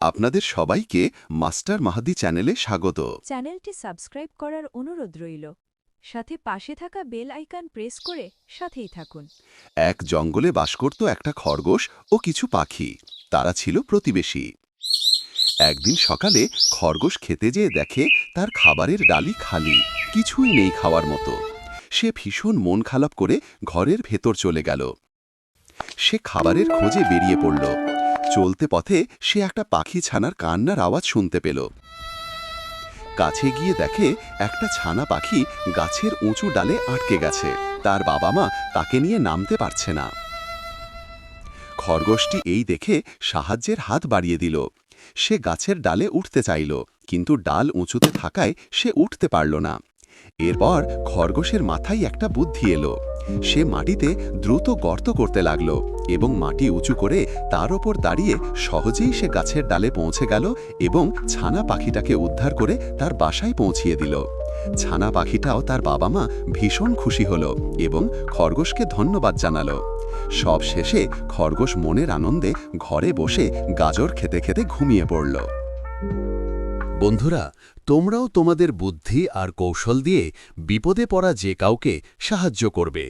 আপনাদের সবাইকে মাস্টার মাহাদি চ্যানেলে স্বাগত। চ্যানেলটি সাবস্ক্রাইব করার অনুরোধ রইল। সাথে পাশে থাকা বেল আইকন প্রেস করে সাথেই থাকুন। এক জঙ্গলে বাস করত একটা খরগোশ ও কিছু পাখি। তারা ছিল প্রতিবেশী। একদিন সকালে খরগোশ খেতে যেয়ে দেখে তার খাবারের ডালি খালি কিছুই নেই খাওয়ার মতো। সে ভীষণ মন খারাপ করে ঘরের ভেতর চলে গেল। সে খাবারের খোঁজে বেরিয়ে পড়ল। চলতে পথে সে একটা পাখি ছানার কান্নার আওয়াজ শুনতে পেল। কাছে গিয়ে দেখে একটা ছানা পাখি গাছের উঁচু ডালে আটকে গেছে। তার বাবা মা তাকে নিয়ে নামতে পারছে না। খরগোশটি এই দেখে সাহায্যের হাত বাড়িয়ে দিল। সে গাছের ডালে উঠতে চাইল, কিন্তু ডাল উঁচুতে থাকায় সে উঠতে পারল না। এরপর খরগোশের মাথায় একটা বুদ্ধি এলো। সে মাটিতে দ্রুত গর্ত করতে লাগল এবং মাটি উঁচু করে তার ওপর দাঁড়িয়ে সহজেই সে গাছের ডালে পৌঁছে গেল এবং ছানা পাখিটাকে উদ্ধার করে তার বাসায় পৌঁছিয়ে দিল। ছানা পাখিটাও তার বাবা মা ভীষণ খুশি হল এবং খরগোশকে ধন্যবাদ জানালো। সব শেষে খরগোশ মনের আনন্দে ঘরে বসে গাজর খেতে খেতে ঘুমিয়ে পড়ল। বন্ধুরা তোমরাও তোমাদের বুদ্ধি আর কৌশল দিয়ে বিপদে পড়া যে কাউকে সাহায্য করবে।